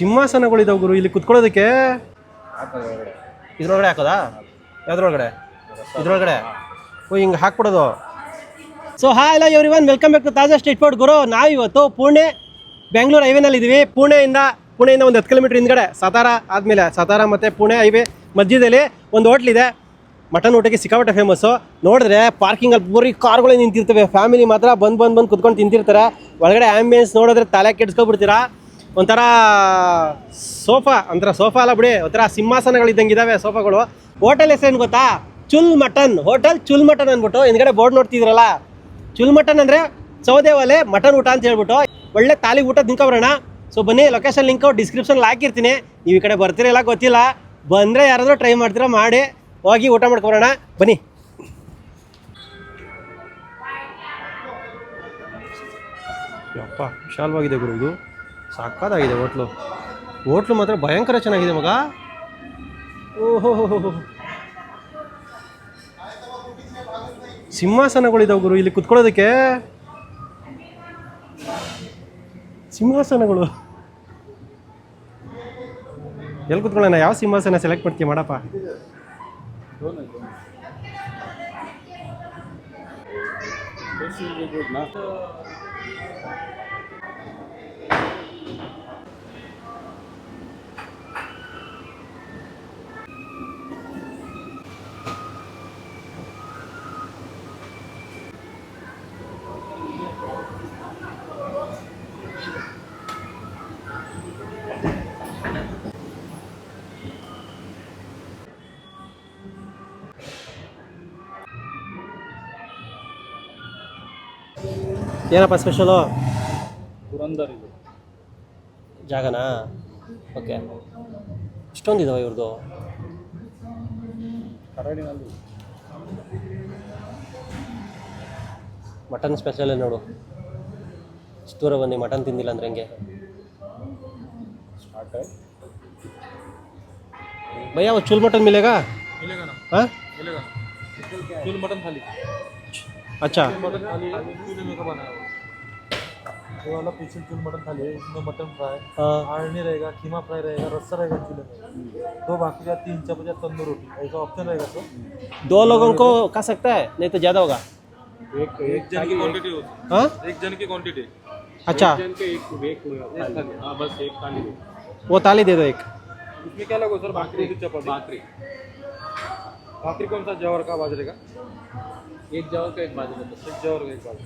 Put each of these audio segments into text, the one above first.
ಸಿಂಹಾಸನಗಳಿದಾವೆ ಗುರು, ಇಲ್ಲಿ ಕುತ್ಕೊಳ್ಳೋದಕ್ಕೆ. ಇದ್ರೊಳಗಡೆ ಹಾಕೋದಾ? ಯಾವ್ದ್ರೊಳಗಡೆ? ಇದ್ರೊಳಗಡೆ. ಓ, ಹಿಂಗೆ ಹಾಕ್ಬಿಡೋದು. ಸೊ ಹಾಯ್ ಎಲ್ಲ everyone welcome back to Taaza street food Guru ನಾವು ಇವತ್ತು ಪುಣೆ, ಬೆಂಗಳೂರು ಹೈವೇನಲ್ಲಿ ಇದ್ದೀವಿ ಪುಣೆಯಿಂದ ಪುಣೆಯಿಂದ ಒಂದು ಹತ್ತು ಕಿಲೋಮೀಟರ್ ಹಿಂದ್ಗಡೆ ಸತಾರ ಆದಮೇಲೆ ಸತಾರ ಮತ್ತು ಪುಣೆ ಹೈವೇ ಮಧ್ಯದಲ್ಲಿ ಒಂದು ಹೋಟ್ಲಿದೆ ಮಟನ್ ಊಟಕ್ಕೆ ಸಿಕ್ಕಾಪಟ್ಟೆ ಫೇಮಸ್ಸು ನೋಡಿದ್ರೆ ಪಾರ್ಕಿಂಗಲ್ಲಿ ಬರೀ ಕಾರ್ಗಳೇ ನಿಂತಿರ್ತವೆ. ಫ್ಯಾಮಿಲಿ ಮಾತ್ರ ಬಂದು ಬಂದು ಬಂದು ಕುತ್ಕೊಂಡು ತಿಂತಿರ್ತಾರೆ. ಒಳಗಡೆ ಆ್ಯಂಬಿಯನ್ಸ್ ನೋಡಿದ್ರೆ ತಲೆ ಕೆಡ್ಸ್ಕೊಬಿಡ್ತೀರಾ? ಒಂಥರ ಸೋಫಾ ಅಂದರೆ ಸೋಫಾ ಅಲ್ಲ ಬಿಡಿ, ಒಂಥರ ಸಿಂಹಾಸನಗಳಿದ್ದಂಗಿದ್ದಾವೆ ಸೋಫಾಗಳು. ಹೋಟೆಲ್ ಹೆಸರೇನು ಗೊತ್ತಾ? Chul mutton. Hotel Chul mutton ಅಂದ್ಬಿಟ್ಟು ಹಿಂದ್ಗಡೆ ಬೋರ್ಡ್ ನೋಡ್ತಿದ್ರಲ್ಲ? ಚುಲ್ ಮಟನ್ ಅಂದರೆ ಸೌದೆ ಒಲೆ, ಮಟನ್ ಊಟ ಅಂತ ಹೇಳ್ಬಿಟ್ಟು ಒಳ್ಳೆ ತಾಲಿ ಊಟ ತಿನ್ಕೊಬರೋಣ ಸೊ ಬನ್ನಿ ಲೊಕೇಶನ್ ಲಿಂಕ್ ಡಿಸ್ಕ್ರಿಪ್ಷನ್ಲಿ ಹಾಕಿರ್ತೀನಿ. ನೀವು ಈ ಕಡೆ ಬರ್ತೀರಲ್ಲ ಗೊತ್ತಿಲ್ಲ. ಬಂದರೆ ಯಾರಾದರೂ ಟ್ರೈ ಮಾಡ್ತೀರಾ, ಮಾಡಿ, ಹೋಗಿ ಊಟ ಮಾಡ್ಕೊಬರೋಣ ಬನ್ನಿ. ಯಪ್ಪ, ವಿಶಾಲವಾಗಿದೆ ಗುರು ಇದು. ಸಾಕಾಗಿದೆ ಹೋಟ್ಲು. ಹೋಟ್ಲು ಮಾತ್ರ ಭಯಂಕರ ಚೆನ್ನಾಗಿದೆ ಮಗ. ಓಹೋ ಸಿಂಹಾಸನಗಳಿದಾವೆ ಗುರು, ಇಲ್ಲಿ ಕುತ್ಕೊಳ್ಳೋದಕ್ಕೆ. ಸಿಂಹಾಸನಗಳು. ಎಲ್ಲಿ ಕುತ್ಕೊಳ್ಳೋಣ, ಯಾವ ಸಿಂಹಾಸನ ಸೆಲೆಕ್ಟ್ ಮಾಡ್ತೀವಿ ಮಾಡಪ್ಪ? ಏನಪ್ಪ ಸ್ಪೆಷಲು ಪುರಂದರ್ ಇದು. ಜಾಗನಾ? ಓಕೆ ಇಷ್ಟೊಂದಿದಾವ ಇವ್ರದ್ದು ಕರಡಿನಲ್ಲಿ. ಮಟನ್ ಸ್ಪೆಷಲ್ ನೋಡು. ಇಷ್ಟು ದೂರ ಬನ್ನಿ ಮಟನ್ ತಿಂದಿಲ್ಲ ಅಂದ್ರೆ ಹೆಂಗೆ? ಭಯ್ಯ ಚೂಲ್ ಮಟನ್ ಮಿಲೆಗಾ? ಹಾಂ? ಚೂಲ್ ಮಟನ್ ಖಾಲಿ. मिलेगा मटन थाली अच्छा मटन में का बना है। वो। वो वाला स्पेशल चूल मटन थाली है उसमें मटन फ्राई हाँ। रहेगा खीमा फ्राई रहेगा रस्सा रहेगा चूल्हे में। दो बाकी का तीन चपाती तंदूर रोटी। ऐसा ऑप्शन रहेगा तो। दो लोगों को खा सकता है नहीं तो ज़्यादा होगा। एक एक जन की क्वांटिटी होती हाँ। है? एक जन की क्वांटिटी अच्छा। के एक एक थाली हाँ। बस एक थाली वो थाली दे दो एक। इसमें क्या लगो सर? भाकरी चपाती। भाकरी भाकरी कौन सा जवर का बाजरे का? एक जवर का एक बाजरे का एक जवर का एक बाजरे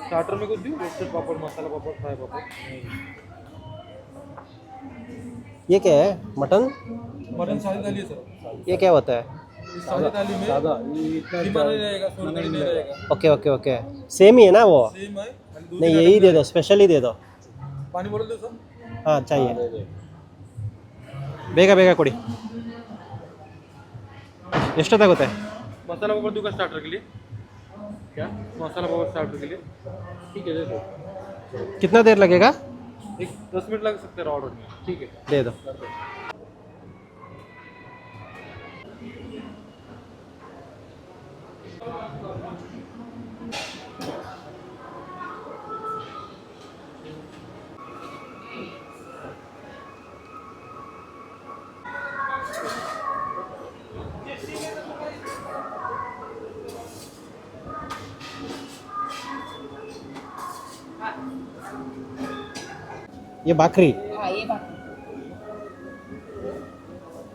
स्टार्टर में कुछ दूँ रोस्टेड पापड़ मसाला पापड़ फ्राई पापड़ ये क्या है मटन मटन सादी थाली है सर ये क्या होता है इस सादी थाली में सादा कीमा नहीं रहेगा सोलकड़ी नहीं रहेगा ओके ओके ओके सेम ही है ना वो सेम है खाली दूध नहीं यही दे दो स्पेशल ही दे दो पानी बोल दो सर ಹಾಂ ಚಾಯ್ ಬೇಗ ಬೇಗ ಕೊಡಿ ಎಷ್ಟೊತ್ತಾಗುತ್ತೆ मसाला पापड़ दूँगा स्टार्टर के लिए। क्या? मसाला पापड़ स्टार्टर के लिए। ठीक है दे दो। कितना देर लगेगा? एक दस मिनट लग सकते हैं ऑर्डर में। ठीक है। दे दो। ये बाकरी हाँ ये बात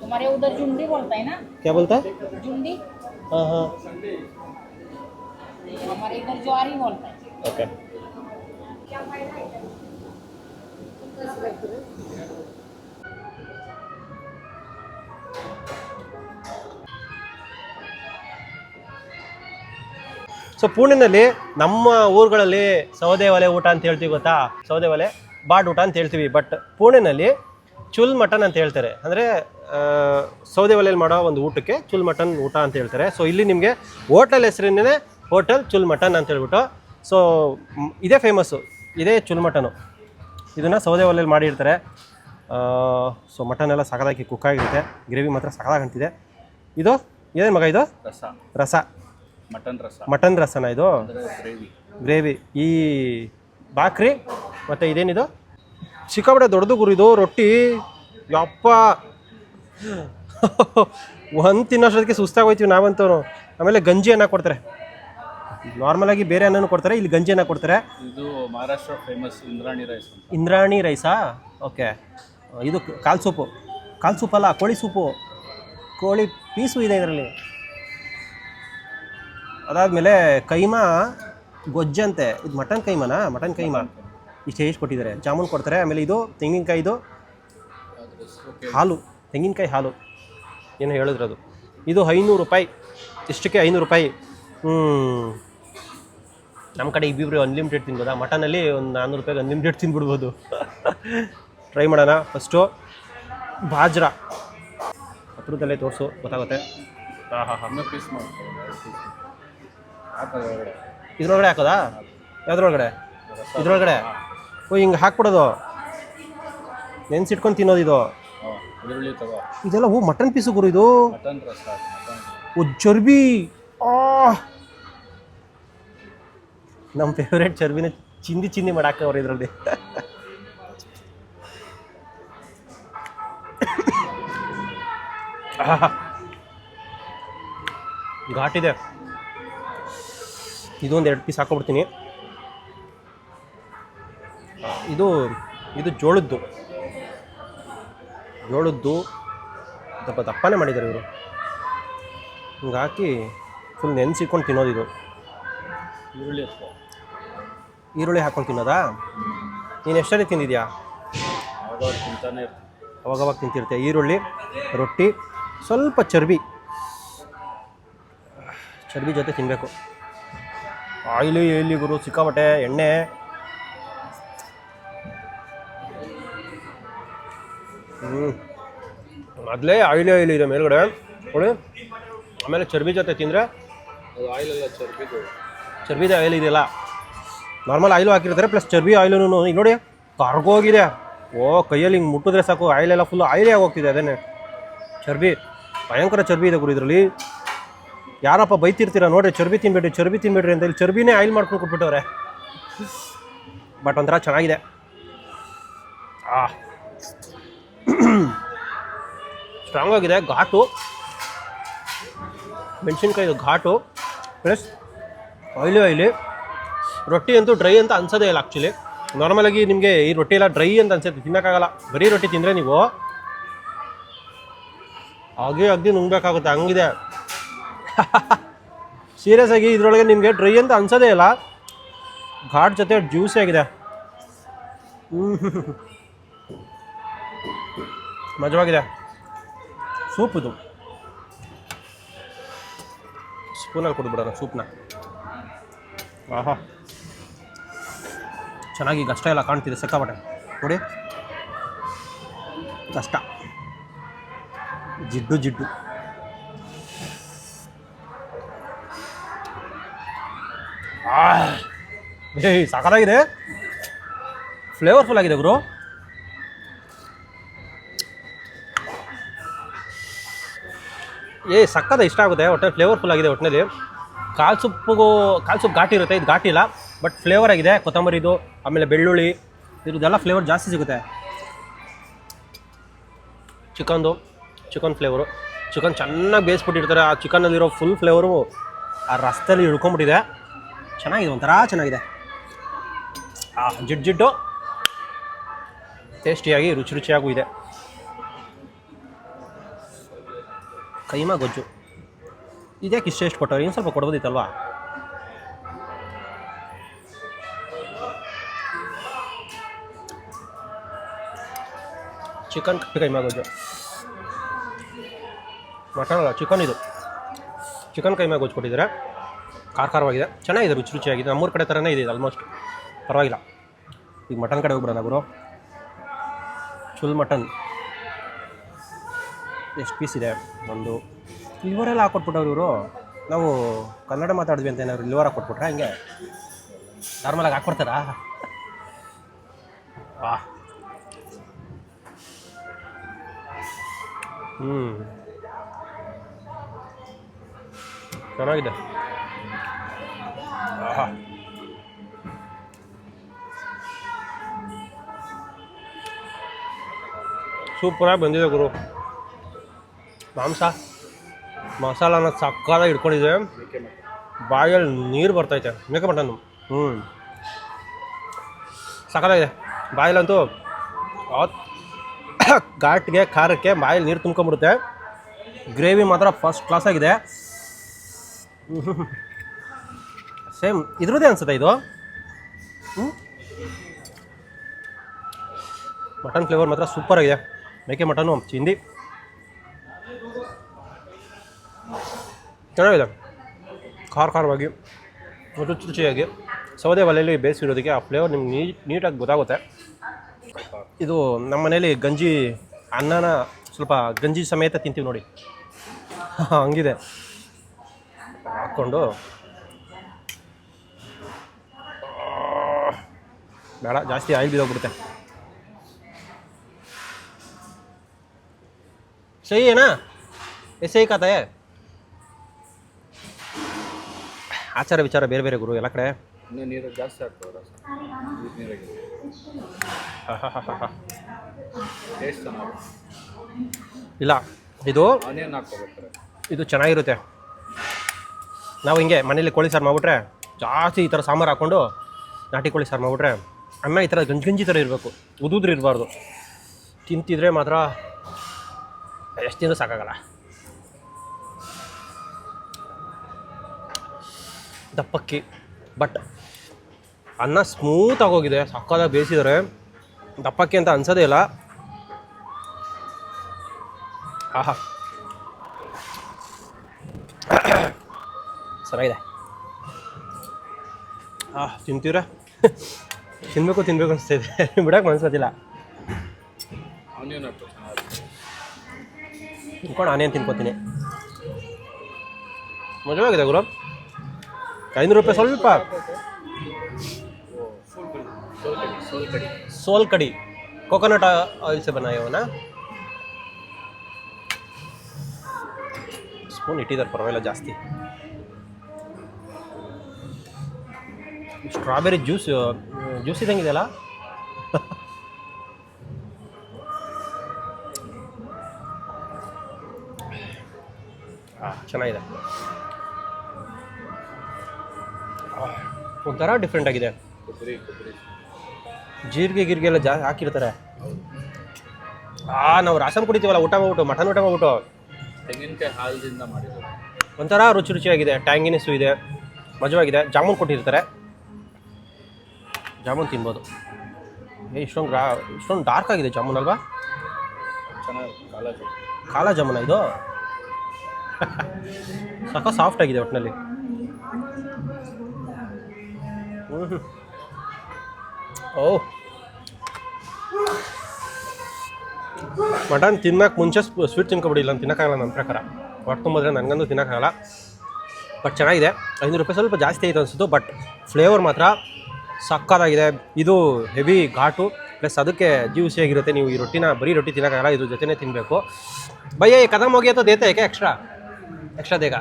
तुम्हारे उधर जुंडी बोलता है ना क्या बोलता है जुंडी हाँ हाँ हमारे इधर ज्वारी बोलता है ओके ಸೊ ಪುಣೆನಲ್ಲಿ ನಮ್ಮ ಊರುಗಳಲ್ಲಿ ಸೌದೆ ಒಲೆ ಊಟ ಅಂತ ಹೇಳ್ತೀವಿ ಗೊತ್ತಾ ಸೌದೆ ಒಲೆ ಬಾಡ್ ಊಟ ಅಂತ ಹೇಳ್ತೀವಿ. ಬಟ್ ಪುಣೆನಲ್ಲಿ ಚುಲ್ ಮಟನ್ ಅಂತ ಹೇಳ್ತಾರೆ. ಅಂದರೆ ಸೌದೆ ಒಲೆಯಲ್ಲಿ ಮಾಡೋ ಒಂದು ಊಟಕ್ಕೆ ಚುಲ್ ಮಟನ್ ಊಟ ಅಂತ ಹೇಳ್ತಾರೆ. ಸೊ ಇಲ್ಲಿ ನಿಮಗೆ ಹೋಟೆಲ್ ಹೆಸರಿನೇ ಹೋಟೆಲ್ ಚುಲ್ ಮಟನ್ ಅಂತ ಹೇಳ್ಬಿಟ್ಟು. ಸೊ ಇದೇ ಫೇಮಸ್ಸು ಇದೇ ಚುಲ್ ಮಟನು. ಇದನ್ನು ಸೌದೆ ಒಲೆಯಲ್ಲಿ ಮಾಡಿರ್ತಾರೆ. ಸೊ ಮಟನ್ ಎಲ್ಲ ಸಕದಾಗಿ ಕುಕ್ ಆಗಿರುತ್ತೆ. ಗ್ರೇವಿ ಮಾತ್ರ ಸಕದಾಗಂತಿದೆ ಅಂತಿದೆ. ಇದು ಏನೇನು ಮಗ ಇದು? ರಸ. ರಸ. ಮಟನ್ ರಸ. ಮಟನ್ ರಸನ ಇದು? ಗ್ರೇವಿ. ಗ್ರೇವಿ. ಈ ಬಾಕ್ರಿ ಮತ್ತು ಇದೇನಿದು? ಸಿಕ್ಕಾಪಟ್ಟೆ ದೊಡ್ಡದು ಗುರು ಇದು ರೊಟ್ಟಿ. ಯಪ್ಪ. ಒಂದು ತಿನ್ನೋಷ್ಟೊತ್ತಿಗೆ ಸುಸ್ತಾಗೋಯ್ತೀವಿ ನಾವಂತೂ ಆಮೇಲೆ ಗಂಜಿ ಅನ್ನ ಕೊಡ್ತಾರೆ. ನಾರ್ಮಲಾಗಿ ಬೇರೆ ಅನ್ನನೂ ಕೊಡ್ತಾರೆ ಇಲ್ಲಿ ಗಂಜಿ ಅನ್ನ ಕೊಡ್ತಾರೆ. ಇದು ಮಹಾರಾಷ್ಟ್ರ ಫೇಮಸ್ ಇಂದ್ರಾಣಿ ರೈಸ್ ಇಂದ್ರಾಣಿ ರೈಸಾ ಓಕೆ ಇದು ಕಾಲ್ ಸೂಪು. ಕಾಲ್ ಸೂಪ್ ಅಲ್ಲ ಕೋಳಿ ಸೂಪು. ಕೋಳಿ ಪೀಸು ಇದೆ ಇದರಲ್ಲಿ. ಅದಾದಮೇಲೆ ಕೈಮಾ ಗೊಜ್ಜಂತೆ ಇದು ಮಟನ್ ಕೈಮನಾ? ಮಟನ್ ಕೈಮಾ? ಇಷ್ಟು ಎಷ್ಟು ಕೊಟ್ಟಿದ್ದಾರೆ. ಜಾಮೂನ್ ಕೊಡ್ತಾರೆ. ಆಮೇಲೆ ಇದು ತೆಂಗಿನಕಾಯಿದು ಹಾಲು. ತೆಂಗಿನಕಾಯಿ, ಹಾಲು. ಏನು ಹೇಳಿದ್ರು ಅದು. ಇದು ಐನೂರು ರೂಪಾಯಿ. ಇಷ್ಟಕ್ಕೆ ಐನೂರು ರೂಪಾಯಿ. ನಮ್ಮ ಕಡೆ ಇಬ್ಬಿಬ್ರು ಅನ್ಲಿಮಿಟೆಡ್ ತಿನ್ಬೋದಾ? ಮಟನಲ್ಲಿ ಒಂದು ನಾನ್ನೂರು ರೂಪಾಯಿಗೆ ಅನ್ಲಿಮಿಟೆಡ್ ತಿನ್ಬಿಡ್ಬೋದು. ಟ್ರೈ ಮಾಡೋಣ ಫಸ್ಟು ಬಾಜ್ರಾ. ಹತ್ರದಲ್ಲೇ ತೋರಿಸು. ಗೊತ್ತಾಗುತ್ತೆ. ಹಾಂ ಹಾಂ ಹಾಂ ಇದ್ರೊಳಗಡೆ ಹಾಕೋದಾ? ಯಾವ್ದ್ರೊಳಗಡೆ? ಇದ್ರೊಳಗಡೆ? ಓ ಹಿಂಗೆ ಹಾಕ್ಬಿಡೋದು. ನೆನ್ಸಿಟ್ಕೊಂಡು ತಿನ್ನೋದು ಇದು. ಇದೆಲ್ಲ ಓ ಮಟನ್ ಪೀಸು ಗುರು ಇದು. ಓ ಚರ್ಬಿ. ನಮ್ಮ ಫೇವ್ರೇಟ್ ಚರ್ಬಿನ ಚಿಂದಿ ಚಿಂದಿ ಮಾಡಾಕವ್ರೆ ಇದರಲ್ಲಿ. ಘಾಟಿದೆ ಇದೊಂದು ಎರಡು ಪೀಸ್ ಹಾಕೊಬಿಡ್ತೀನಿ. ಇದು ಇದು ಜೋಳದ್ದು. ಜೋಳದ್ದು ದಪ್ಪ ದಪ್ಪನೇ ಮಾಡಿದ್ದಾರೆ ಇವರು. ಹಿಂಗೆ ಹಾಕಿ ಫುಲ್ ನೆನೆಸಿಕೊಂಡು ತಿನ್ನೋದು ಇದು. ಈರುಳ್ಳಿ ಈರುಳ್ಳಿ ಹಾಕೊಂಡು ತಿನ್ನೋದಾ? ನೀನು ಎಷ್ಟೇ ತಿಂದಿದ್ಯಾ? ಅವಾಗವಾಗ ತಿಂತಿರ್ತೆ ಈರುಳ್ಳಿ ರೊಟ್ಟಿ ಸ್ವಲ್ಪ ಚರ್ಬಿ. ಚರ್ಬಿ ಜೊತೆ ತಿನ್ನಬೇಕು ಆಯಿಲು ಎಲ್ಲಿ ಗುರು? ಸಿಕ್ಕಾಪಟ್ಟೆ ಎಣ್ಣೆ. ಹ್ಞೂ ಮೊದಲೇ ಆಯಿಲ್ ಆಯಿಲ್ ಇದೆ ಮೇಲ್ಗಡೆ? ನೋಡಿ. ಆಮೇಲೆ ಚರ್ಬಿ ಜೊತೆ ತಿಂದರೆ? ಅದು ಆಯಿಲ್ ಎಲ್ಲ ಚರ್ಬಿದು ಚರ್ಬಿದೆ ಆಯಿಲ್ ಇದೆಯಲ್ಲ. ನಾರ್ಮಲ್ ಆಯಿಲು ಹಾಕಿರ್ತಾರೆ, ಪ್ಲಸ್ ಚರ್ಬಿ ಆಯಿಲು ಈಗ ನೋಡಿ, ಕರ್ಗೋಗಿದೆ. ಓ, ಕೈಯಲ್ಲಿ ಹಿಂಗೆ ಮುಟ್ಟಿದ್ರೆ ಸಾಕು. ಆಯಿಲ್ ಎಲ್ಲ ಫುಲ್ ಆಯಿಲೇ ಆಗೋಗ್ತಿದೆ ಅದೇನೆ ಚರ್ಬಿ, ಭಯಂಕರ ಚರ್ಬಿ ಇದೆ ಗುರು ಇದರಲ್ಲಿ. ಯಾರಪ್ಪ ಬೈತಿರ್ತೀರ? ನೋಡ್ರಿ, ಚರ್ಬಿ ತಿನ್ಬೇಡ್ರಿ ಚರ್ಬಿ ತಿನ್ಬೇಡ್ರಿ ಅಂತ ಇಲ್ಲಿ ಚರ್ಬಿನೇ ಆಯಿಲ್ ಮಾಡ್ಕೊಂಡು ಕೊಟ್ಬಿಟ್ಟವ್ರೆ. ಬಟ್ ಒಂಥರ ಚೆನ್ನಾಗಿದೆ. ಆ. ಸ್ಟ್ರಾಂಗ್ ಆಗಿದೆ, ಘಾಟು. ಮೆಣಸಿನ್ಕಾಯಿ ಘಾಟು. ಪ್ಲಸ್ ಆಯ್ಲಿ ಆಯ್ಲಿ ರೊಟ್ಟಿ ಅಂತೂ ಡ್ರೈ ಅಂತ ಅನ್ಸೋದೇ ಇಲ್ಲ ಆ್ಯಕ್ಚುಲಿ ನಾರ್ಮಲಾಗಿ ನಿಮಗೆ ಈ ರೊಟ್ಟಿ ಎಲ್ಲ ಡ್ರೈ ಅಂತ ಅನ್ಸುತ್ತೆ, ತಿನ್ನೋಕ್ಕಾಗಲ್ಲ. ಬರೀ ರೊಟ್ಟಿ ತಿಂದರೆ ನೀವು ಹಾಗೆ ಅಗ್ದಿ ನುಂಗ್ಬೇಕಾಗುತ್ತೆ, ಹಂಗಿದೆ. ಸೀರಿಯಸ್ ಆಗಿ ಇದರೊಳಗೆ ನಿಮಗೆ ಡ್ರೈ ಅಂತ ಅನ್ಸೋದೇ ಇಲ್ಲ. ಘಾಟ್ ಜೊತೆ ಜ್ಯೂಸಿ ಆಗಿದೆ. ಮಜವಾಗಿದೆ. ಸೂಪ್ ಇದು. ಸ್ಪೂನಲ್ಲಿ ಕೊಡ್ಬಿಡೋಣ ಸೂಪ್ನ. ಆಹಾ. ಚೆನ್ನಾಗಿ ಕಷ್ಟ ಎಲ್ಲ ಕಾಣ್ತಿದೆ, ಸಿಕ್ಕಾಪಟ್ಟೆ. ನೋಡಿ. ಕಷ್ಟ. ಜಿಡ್ಡು ಜಿಡ್ಡು. ಏಯ್, ಸಾಕಾಗಿದೆ. ಫ್ಲೇವರ್ಫುಲ್ ಆಗಿದೆ ಗುರು. ಏ ಸಕ್ಕದ ಇಷ್ಟ ಆಗುತ್ತೆ ಒಟ್ಟೆ ಫ್ಲೇವರ್ಫುಲ್ ಆಗಿದೆ ಒಟ್ಟಿನಲ್ಲಿ ಕಾಲು ಸೊಪ್ಪುಗೂ, ಕಾಲು ಸೊಪ್ಪು ಘಾಟಿ ಇರುತ್ತೆ, ಇದು ಘಾಟಿ ಇಲ್ಲ ಬಟ್ ಫ್ಲೇವರ್ ಆಗಿದೆ, ಕೊತ್ತಂಬರಿ ಇದು, ಆಮೇಲೆ ಬೆಳ್ಳುಳ್ಳಿ, ಇದ್ರದ್ದೆಲ್ಲ ಫ್ಲೇವರ್ ಜಾಸ್ತಿ ಸಿಗುತ್ತೆ. ಚಿಕನ್ದು, ಚಿಕನ್ ಫ್ಲೇವರು ಚಿಕನ್ ಚೆನ್ನಾಗಿ ಬೇಯಿಸ್ಬಿಟ್ಟಿರ್ತಾರೆ, ಆ ಚಿಕನಲ್ಲಿರೋ ಫುಲ್ ಫ್ಲೇವರು ಆ ರಸ್ತೆಯಲ್ಲಿ ಇಳ್ಕೊಂಬಿಟ್ಟಿದೆ ಚೆನ್ನಾಗಿದೆ, ಒಂಥರ ಚೆನ್ನಾಗಿದೆ. ಆ, ಜಿಡ್ ಜಿಡ್ಡು. ಟೇಸ್ಟಿಯಾಗಿ, ರುಚಿ ರುಚಿಯಾಗೂ ಇದೆ. ಕೈಮ ಗೊಜ್ಜು. ಇದ್ಯಾಕೆ ಇಷ್ಟು ಎಷ್ಟು ಕೊಟ್ಟವ್ರು? ಇನ್ನು ಸ್ವಲ್ಪ ಕೊಡ್ಬೋದಿತ್ತಲ್ವಾ? ಚಿಕನ್ ಕೈಮ ಗೊಜ್ಜು. ಮಟನ್ ಅಲ್ಲ ಚಿಕನ್ ಇದು. ಚಿಕನ್ ಕೈಮ ಗೊಜ್ಜು ಕೊಟ್ಟಿದ್ದಾರೆ? ಖಾರ ಖಾರವಾಗಿದೆ ಚೆನ್ನಾಗಿದೆ, ರುಚಿ ರುಚಿಯಾಗಿದೆ. ನಮ್ಮೂರು ಕಡೆ ಥರನೇ ಇದೆ ಆಲ್ಮೋಸ್ಟ್ ಪರವಾಗಿಲ್ಲ. ಈಗ ಮಟನ್ ಕಡೆ ಹೋಗ್ಬಿಡೋಣ ಗುರು. ಚುಲ್ ಮಟನ್. ಎಷ್ಟು ಪೀಸ್ ಇದೆ? ಒಂದು ಲಿವರೆಲ್ಲ ಹಾಕ್ಕೊಟ್ಬಿಟ್ಟವ್ರು ಇವರು. ನಾವು ಕನ್ನಡ ಮಾತಾಡಿದ್ವಿ ಅಂತ ಏನಾದ್ರು ಲಿವರ್ ಹಾಕೊಟ್ಬಿಟ್ರೆ ಹಂಗೆ? ನಾರ್ಮಲಾಗಿ ಹಾಕ್ಕೊಡ್ತಾರಾ ವಾ. ಹ್ಞೂ ಚೆನ್ನಾಗಿದೆ. ಸೂಪರಾಗಿ ಬಂದಿದೆ ಗುರು. ಮಾಂಸ, ಮಸಾಲಾನ ಸಕ್ಕತ್ತಾಗಿ ಇಟ್ಕೊಂಡಿದೆ. ಬಾಯಲ್ಲಿ ನೀರು ಬರ್ತೈತೆ. ಮೇಕೆ ಮಟನ್ನು. ಹ್ಞೂ ಸಕ್ಕತ್ತಾಗಿದೆ. ಬಾಯಲ್ಲಂತೂ ಘಾಟ್ಗೆ, ಖಾರಕ್ಕೆ ಬಾಯಲ್ಲಿ ನೀರು ತುಂಬ್ಕೊಂಬಿಡುತ್ತೆ ಗ್ರೇವಿ ಮಾತ್ರ ಫಸ್ಟ್ ಕ್ಲಾಸ್ ಆಗಿದೆ. ಸೇಮ್ ಇದ್ರದ್ದೇ ಅನ್ಸುತ್ತೆ ಇದು? ಮಟನ್ ಫ್ಲೇವರ್ ಮಾತ್ರ ಸೂಪರ್ ಆಗಿದೆ. ಮೇಕೆ ಮಟನು, ಚಿಂದಿ. ಚೆನ್ನಾಗಿದೆ. ಖಾರ ಖಾರವಾಗಿ ರುಚಿ ರುಚಿಯಾಗಿ, ಸೌದೆ ಒಲೆಯಲ್ಲಿ ಬೇಯಿಸಿರೋದಕ್ಕೆ ಆ ಫ್ಲೇವರ್ ನಿಮ್ಗೆ ನೀ, ನೀಟಾಗಿ ಗೊತ್ತಾಗುತ್ತೆ. ಇದು ನಮ್ಮ ಮನೇಲಿ ಗಂಜಿ ಅನ್ನನ ಸ್ವಲ್ಪ ಗಂಜಿ ಸಮೇತ ತಿಂತೀವಿ ನೋಡಿ. ಹಂಗಿದೆ. ಹಾಕ್ಕೊಂಡು. ಬೇಡ, ಜಾಸ್ತಿ ಆಯಿಲ್ ಬಿದ್ದೋಗ್ಬಿಡುತ್ತೆ. सही है ना ऐसे ही खाता है ಆಚಾರ ವಿಚಾರ ಬೇರೆ ಬೇರೆ ಗುರು ಎಲ್ಲ ಕಡೆ ಇನ್ನೂ ನೀರು ಜಾಸ್ತಿ ಆಗ್ತದೆ ರಸ ನೀರಾಗಿ ಟೇಸ್ಟ್ ಚೆನ್ನಾಗಿ ಇಲ್ಲ ಇದು ಆನಿಯನ್ ಹಾಕ್ಕೋಬೇಕಾರೆ ಇದು ಚೆನ್ನಾಗಿರುತ್ತೆ ನಾವು ಹಿಂಗೆ ಮನೇಲಿ ಕೋಳಿ ಸಾರು ಮಾಡ್ಬಿಟ್ರೆ ಜಾಸ್ತಿ ಈ ಥರ ಸಾಂಬಾರು ಹಾಕ್ಕೊಂಡು ನಾಟಿ ಕೋಳಿ ಸಾರು ಮಾಡ್ಬಿಟ್ರೆ ಅನ್ನ ಈ ಥರ ಗಂಜಿ ಗಂಜಿ ಥರ ಇರಬೇಕು ಉದುದ್ರೆ ಇರಬಾರ್ದು ತಿಂತಿದ್ರೆ ಮಾತ್ರ ಎಷ್ಟು ದಿನ ಸಾಕಾಗಲ್ಲ. ದಪ್ಪಕ್ಕಿ. ಬಟ್ ಅನ್ನ ಸ್ಮೂತ್ ಆಗೋಗಿದೆ ಸಕ್ಕದಾಗಿ ಬೇಯಿಸಿದರೆ. ದಪ್ಪಕ್ಕಿ ಅಂತ ಅನ್ಸೋದೇ ಇಲ್ಲ. ಆಹಾ. ಚೆನ್ನಾಗಿದೆ ಆ ತಿಂತೀರಾ? ತಿನ್ಬೇಕು ತಿನ್ಬೇಕು ಅನಿಸ್ತಿದೆ ಬಿಡಕ್ಕೆ ಚೆನ್ನಾಗಿ ತಿನ್ಕೊಂಡು ಆನೆಯನ್ನು ತಿನ್ಕೋತೀನಿ. ಮಜವಾಗಿದೆ ಗುರು? ಐನೂರು ರೂಪಾಯಿ ಸ್ವಲ್ಪ. ಸೋಲ್ ಕಡಿ. ಕೊಕೊನಟ್ ಆಯಿಲ್ ಸೆ ಬನ್ನ ಸ್ಪೂನ್ ಇಟ್ಟಿದ್ದಾರೆ, ಪರವಾಗಿಲ್ಲ, ಜಾಸ್ತಿ. ಸ್ಟ್ರಾಬೆರಿ ಜ್ಯೂಸ್ ಜ್ಯೂಸ್ ಇದ್ದಂಗಿದೆಯಲ್ಲ ಚೆನ್ನಾಗಿದೆ. ಒಂಥರ ಡಿಫ್ರೆಂಟ್ ಆಗಿದೆ. ಜೀರಿಗೆ ಗೀರಿಗೆ ಎಲ್ಲ ಜಾಸ್ತಿ ಹಾಕಿರ್ತಾರೆ. ಆ ನಾವು ರಾಸಮ್ ಕುಡಿತೀವಲ್ಲ ಊಟ ಮಾಡ್ಬಿಟ್ಟು ಮಟನ್ ಊಟ ಮಾಡ್ಬಿಟ್ಟು. ತೆಂಗಿನಕಾಯಿ ಮಾಡಿದ್ರು ಒಂಥರ ರುಚಿ ರುಚಿಯಾಗಿದೆ ಟ್ಯಾಂಗಿನೆಸ್ಸು ಇದೆ ಮಜವಾಗಿದೆ ಜಾಮೂನ್ ಕೊಟ್ಟಿರ್ತಾರೆ. ಜಾಮೂನ್ ತಿನ್ಬೋದು. ಏ ಇಷ್ಟೊಂದು ರಾ ಇಷ್ಟೊಂದು ಡಾರ್ಕ್ ಆಗಿದೆ ಜಾಮೂನ್ ಅಲ್ವಾ? ಚೆನ್ನಾಗಿ ಕಾಲ ಜಾಮೂನ ಇದು? ಸಖ ಸಾಫ್ಟ್ ಆಗಿದೆ ಒಟ್ಟಿನಲ್ಲಿ ಓ ಮಟನ್ ತಿನ್ನಕ್ಕೆ ಮುಂಚೆ ಸ್ವೀಟ್ ತಿನ್ಕೊಬಿಡಿ ಇಲ್ಲ ತಿನ್ನೋಕ್ಕಾಗಲ್ಲ ನನ್ನ ಪ್ರಕಾರ. ಹೊಟ್ಟೆ ತುಂಬಿದ್ರೆ ನನಗಂತೂ ತಿನ್ನೋಕ್ಕಾಗಲ್ಲ. ಬಟ್ ಚೆನ್ನಾಗಿದೆ. ಐನೂರು ರೂಪಾಯಿ ಸ್ವಲ್ಪ ಜಾಸ್ತಿ ಆಯಿತು ಅನಿಸ್ತು ಬಟ್ ಫ್ಲೇವರ್ ಮಾತ್ರ ಸಕ್ಕತ್ತಾಗಿದೆ. ಇದು ಹೆವಿ ಘಾಟು ಪ್ಲಸ್ ಅದಕ್ಕೆ ಜ್ಯೂಸಿಯಾಗಿರುತ್ತೆ ನೀವು ಈ ರೊಟ್ಟಿನ, ಬರೀ ರೊಟ್ಟಿ ತಿನ್ನೋಕ್ಕಾಗಲ್ಲ, ಇದ್ರ ಜೊತೆನೇ ತಿನ್ನಬೇಕು ಭಯ ಕದಮ್ ಹೋಗಿ ಅಥವಾ ದೇತೆ ಏಕೆ ಎಕ್ಸ್ಟ್ರಾ ಎಕ್ಸ್ಟ್ರಾ ದೇಗ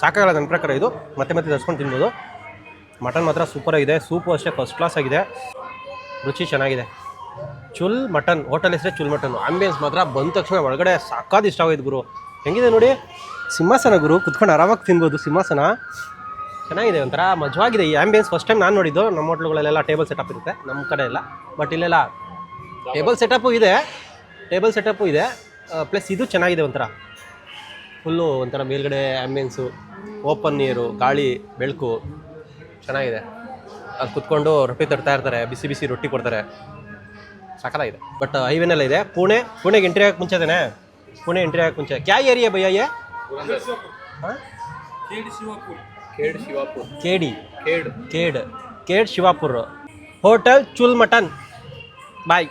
ಸಾಕಾಗಲ್ಲ ನನ್ನ ಪ್ರಕಾರ ಇದು. ಮತ್ತೆ ಮತ್ತೆ ತರಿಸ್ಕೊಂಡು ತಿನ್ಬೋದು. ಮಟನ್ ಮಾತ್ರ ಸೂಪರಾಗಿದೆ ಸೂಪು ಅಷ್ಟೇ ಫಸ್ಟ್ ಕ್ಲಾಸ್ ಆಗಿದೆ. ರುಚಿ ಚೆನ್ನಾಗಿದೆ. ಚುಲ್ ಮಟನ್ ಹೋಟೆಲ್ ಹೆಸರೇ ಚುಲ್ ಮಟನ್. ಆಂಬಿಯನ್ಸ್ ಮಾತ್ರ ಬಂದ ತಕ್ಷಣ ಒಳಗಡೆ ಸಾಕಾದ ಇಷ್ಟ ಆಗೋಯ್ತು ಗುರು. ಹೆಂಗಿದೆ ನೋಡಿ? ಸಿಂಹಾಸನ ಗುರು, ಕುತ್ಕೊಂಡು ಆರಾಮಾಗಿ ತಿನ್ಬೋದು ಸಿಂಹಾಸನ. ಚೆನ್ನಾಗಿದೆ ಒಂಥರ, ಮಜವಾಗಿದೆ ಈ ಆಂಬಿಯನ್ಸ್ ಫಸ್ಟ್ ಟೈಮ್ ನಾನು ನೋಡಿದ್ದು. ನಮ್ಮ ಹೋಟ್ಲುಗಳಲ್ಲೆಲ್ಲ ಟೇಬಲ್ ಸೆಟಪ್ ಇರುತ್ತೆ. ನಮ್ಮ ಕಡೆ ಎಲ್ಲ. ಬಟ್ ಇಲ್ಲೆಲ್ಲ ಟೇಬಲ್ ಸೆಟಪ್ಪು ಇದೆ. ಟೇಬಲ್ ಸೆಟಪ್ಪು ಇದೆ. ಪ್ಲಸ್ ಇದು ಚೆನ್ನಾಗಿದೆ ಒಂಥರ. ಫುಲ್ಲು ಒಂಥರ ಮೇಲ್ಗಡೆ ಆ್ಯಂಬಿಯನ್ಸು ಓಪನ್ ನೀರು ಗಾಳಿ ಬೆಳಕು ಚೆನ್ನಾಗಿದೆ. ಅಲ್ಲಿ ಕುತ್ಕೊಂಡು ರೊಟ್ಟಿ ತರ್ತಾ ಇರ್ತಾರೆ ಬಿಸಿ ಬಿಸಿ ರೊಟ್ಟಿ ಕೊಡ್ತಾರೆ. ಸಕಲಾಗಿದೆ ಬಟ್ ಹೈವೇನೆಲ್ಲ ಇದೆ. ಪುಣೆ ಪುಣೆಗೆ ಎಂಟ್ರಿ ಆಗಕ್ಕೆ ಮುಂಚೆ ತಾನೆ? ಪುಣೆ ಎಂಟ್ರಿ ಆಗಕ್ಕೆ ಮುಂಚೆ. ಕ್ಯಾ ಏರಿಯಾ ಭಯ್ಯ ಯೇ ಹಾಂ? ಖೇಡ್ ಶಿವಾಪುರ್ ಕೇಡಿ ಕೇಡ್ ಕೇಡ್ ಕೇಡ್ ಶಿವಾಪುರ್ ಹೋಟೆಲ್ ಚುಲ್ ಮಟನ್ ಬಾಯ್